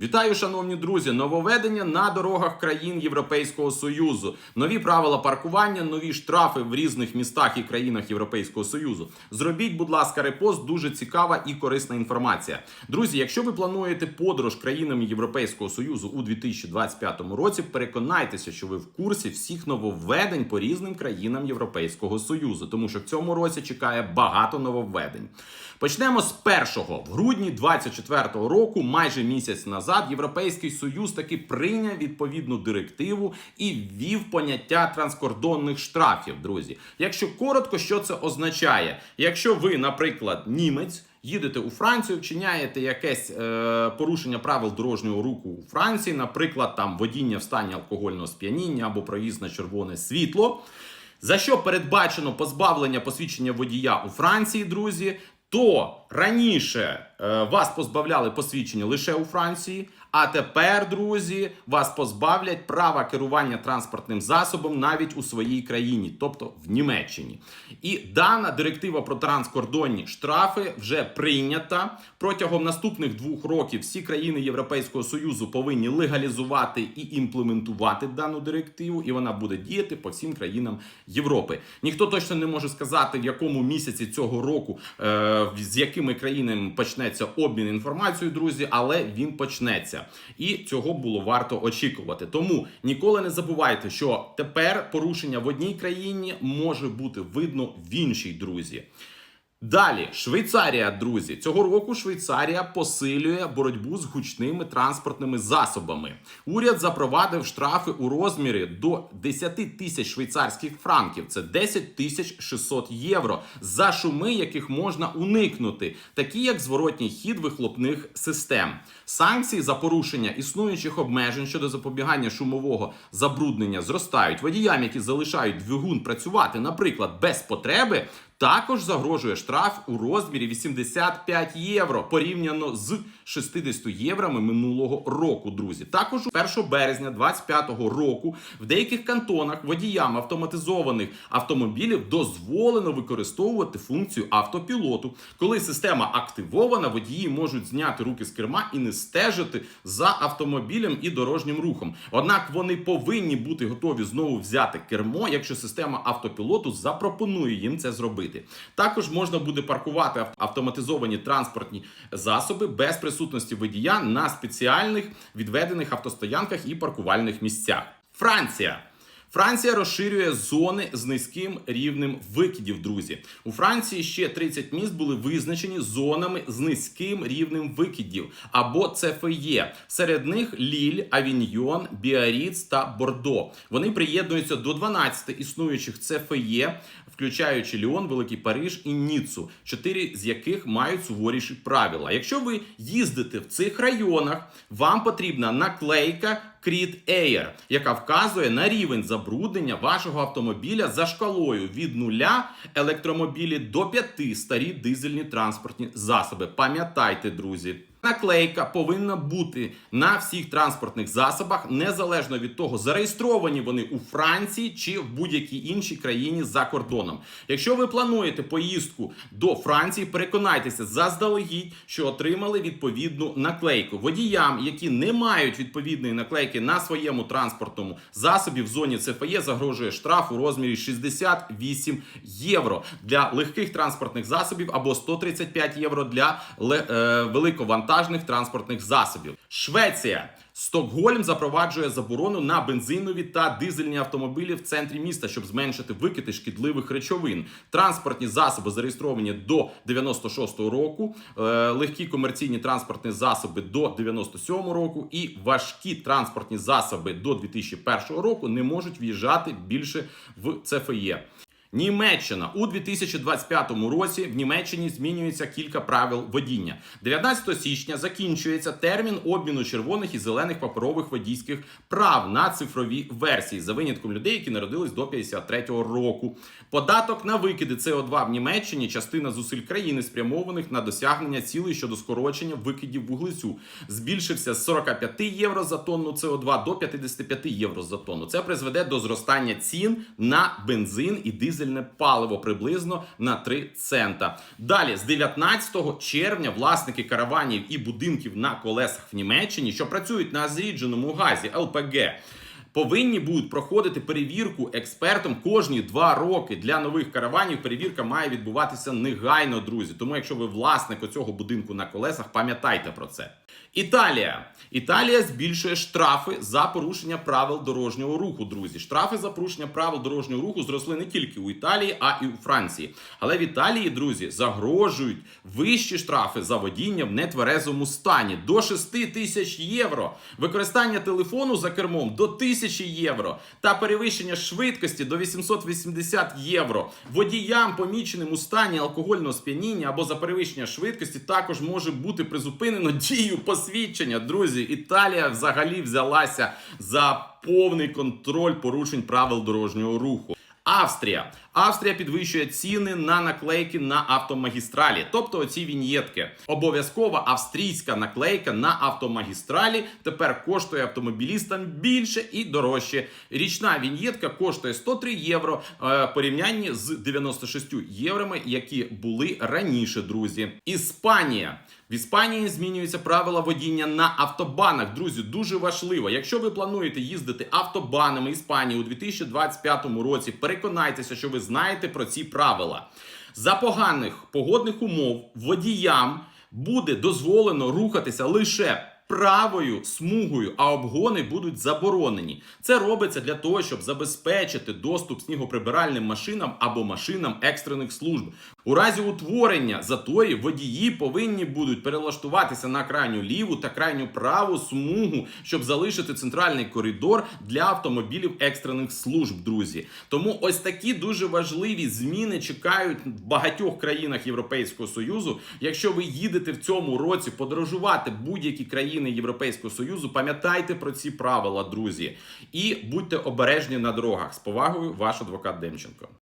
Вітаю, шановні друзі! Нововведення на дорогах країн Європейського Союзу. Нові правила паркування, нові штрафи в різних містах і країнах Європейського Союзу. Зробіть, будь ласка, репост. Дуже цікава і корисна інформація. Друзі, якщо ви плануєте подорож країнами Європейського Союзу у 2025 році, переконайтеся, що ви в курсі всіх нововведень по різним країнам Європейського Союзу, тому що в цьому році чекає багато нововведень. Почнемо з першого в грудні 2024 року, майже місяць назад, Європейський Союз таки прийняв відповідну директиву і ввів поняття транскордонних штрафів. Друзі, якщо коротко, що це означає? Якщо ви, наприклад, німець. Їдете у Францію, вчиняєте якесь е, порушення правил дорожнього руху у Франції, наприклад, там водіння в стані алкогольного сп'яніння або проїзд на червоне світло. За що передбачено позбавлення посвідчення водія у Франції, друзі? То раніше е, вас позбавляли посвідчення лише у Франції, а тепер, друзі, вас позбавлять права керування транспортним засобом навіть у своїй країні, тобто в Німеччині. І дана директива про транскордонні штрафи вже прийнята. Протягом наступних двох років всі країни Європейського Союзу повинні легалізувати і імплементувати дану директиву, і вона буде діяти по всім країнам Європи. Ніхто точно не може сказати, в якому місяці цього року е, з якими країнами почнеться обмін інформацією, друзі, але він почнеться. І цього було варто очікувати. Тому ніколи не забувайте, що тепер порушення в одній країні може бути видно в іншій, друзі. Далі, Швейцарія, друзі, цього року Швейцарія посилює боротьбу з гучними транспортними засобами. Уряд запровадив штрафи у розмірі до 10 тисяч швейцарських франків. Це 10 тисяч 600 євро за шуми, яких можна уникнути, такі як зворотній хід вихлопних систем. Санкції за порушення існуючих обмежень щодо запобігання шумового забруднення зростають. Водіям, які залишають двигун працювати, наприклад, без потреби. Також загрожує штраф у розмірі 85 євро порівняно з 60 єврами минулого року. Друзі, також 1 березня 2025 року в деяких кантонах водіям автоматизованих автомобілів дозволено використовувати функцію автопілоту. Коли система активована, водії можуть зняти руки з керма і не стежити за автомобілем і дорожнім рухом. Однак вони повинні бути готові знову взяти кермо, якщо система автопілоту запропонує їм це зробити. Також можна буде паркувати автоматизовані транспортні засоби без присутності водія на спеціальних відведених автостоянках і паркувальних місцях. Франція. Франція розширює зони з низьким рівнем викидів. Друзі, у Франції ще 30 міст були визначені зонами з низьким рівнем викидів або ЦФЄ. Серед них Ліль, Авіньйон, Біаріц та Бордо. Вони приєднуються до 12 існуючих ЦФЄ, включаючи Ліон, Великий Париж і Ніццу, чотири з яких мають суворіші правила. Якщо ви їздите в цих районах, вам потрібна наклейка. Creed Air, яка вказує на рівень забруднення вашого автомобіля за шкалою від нуля електромобілі до п'яти старі дизельні транспортні засоби. Пам'ятайте, друзі. Наклейка повинна бути на всіх транспортних засобах, незалежно від того, зареєстровані вони у Франції чи в будь-якій іншій країні за кордоном. Якщо ви плануєте поїздку до Франції, переконайтеся заздалегідь, що отримали відповідну наклейку. Водіям, які не мають відповідної наклейки на своєму транспортному засобі в зоні ЦФЄ, загрожує штраф у розмірі 68 євро для легких транспортних засобів або 135 євро для е, великовантажних транспортних засобів. Швеція. Стокгольм запроваджує заборону на бензинові та дизельні автомобілі в центрі міста, щоб зменшити викиди шкідливих речовин. Транспортні засоби зареєстровані до 96-го року, е, легкі комерційні транспортні засоби до 97-го року і важкі транспортні засоби до 2001 року не можуть в'їжджати більше в ЦФЄ. Німеччина у 2025 році в Німеччині змінюється кілька правил водіння. 19 січня закінчується термін обміну червоних і зелених паперових водійських прав на цифрові версії за винятком людей, які народились до 53-го року. Податок на викиди СО2 в Німеччині частина зусиль країни спрямованих на досягнення цілей щодо скорочення викидів вуглецю. Збільшився з 45 євро за тонну СО2 до 55 євро за тонну. Це призведе до зростання цін на бензин і дизель дизельне паливо приблизно на 3 цента. Далі, з 19 червня, власники караванів і будинків на колесах в Німеччині, що працюють на зрідженому газі ЛПГ. Повинні будуть проходити перевірку експертом кожні два роки для нових караванів. Перевірка має відбуватися негайно, друзі. Тому, якщо ви власник оцього будинку на колесах, пам'ятайте про це. Італія. Італія збільшує штрафи за порушення правил дорожнього руху. Друзі, штрафи за порушення правил дорожнього руху зросли не тільки у Італії, а і у Франції. Але в Італії, друзі, загрожують вищі штрафи за водіння в нетверезому стані до 6 тисяч євро. Використання телефону за кермом до 1000 євро та перевищення швидкості до 880 євро. Водіям, поміченим у стані алкогольного сп'яніння або за перевищення швидкості, також може бути призупинено дію посвідчення. Друзі, Італія взагалі взялася за повний контроль порушень правил дорожнього руху. Австрія. Австрія підвищує ціни на наклейки на автомагістралі, тобто оці віньєтки. Обов'язкова австрійська наклейка на автомагістралі тепер коштує автомобілістам більше і дорожче. Річна віньєтка коштує 103 євро е, порівнянні з 96 євроми, які були раніше, друзі. Іспанія. В Іспанії змінюються правила водіння на автобанах. Друзі, дуже важливо. Якщо ви плануєте їздити автобанами Іспанії у 2025 році, переконайтеся, що ви знаєте про ці правила. За поганих погодних умов водіям буде дозволено рухатися лише правою смугою, а обгони будуть заборонені. Це робиться для того, щоб забезпечити доступ снігоприбиральним машинам або машинам екстрених служб. У разі утворення затої водії повинні будуть перелаштуватися на крайню ліву та крайню праву смугу, щоб залишити центральний коридор для автомобілів екстрених служб, друзі. Тому ось такі дуже важливі зміни чекають в багатьох країнах Європейського Союзу. Якщо ви їдете в цьому році подорожувати будь-які країни Європейського Союзу, пам'ятайте про ці правила, друзі, і будьте обережні на дорогах. З повагою, ваш адвокат Демченко.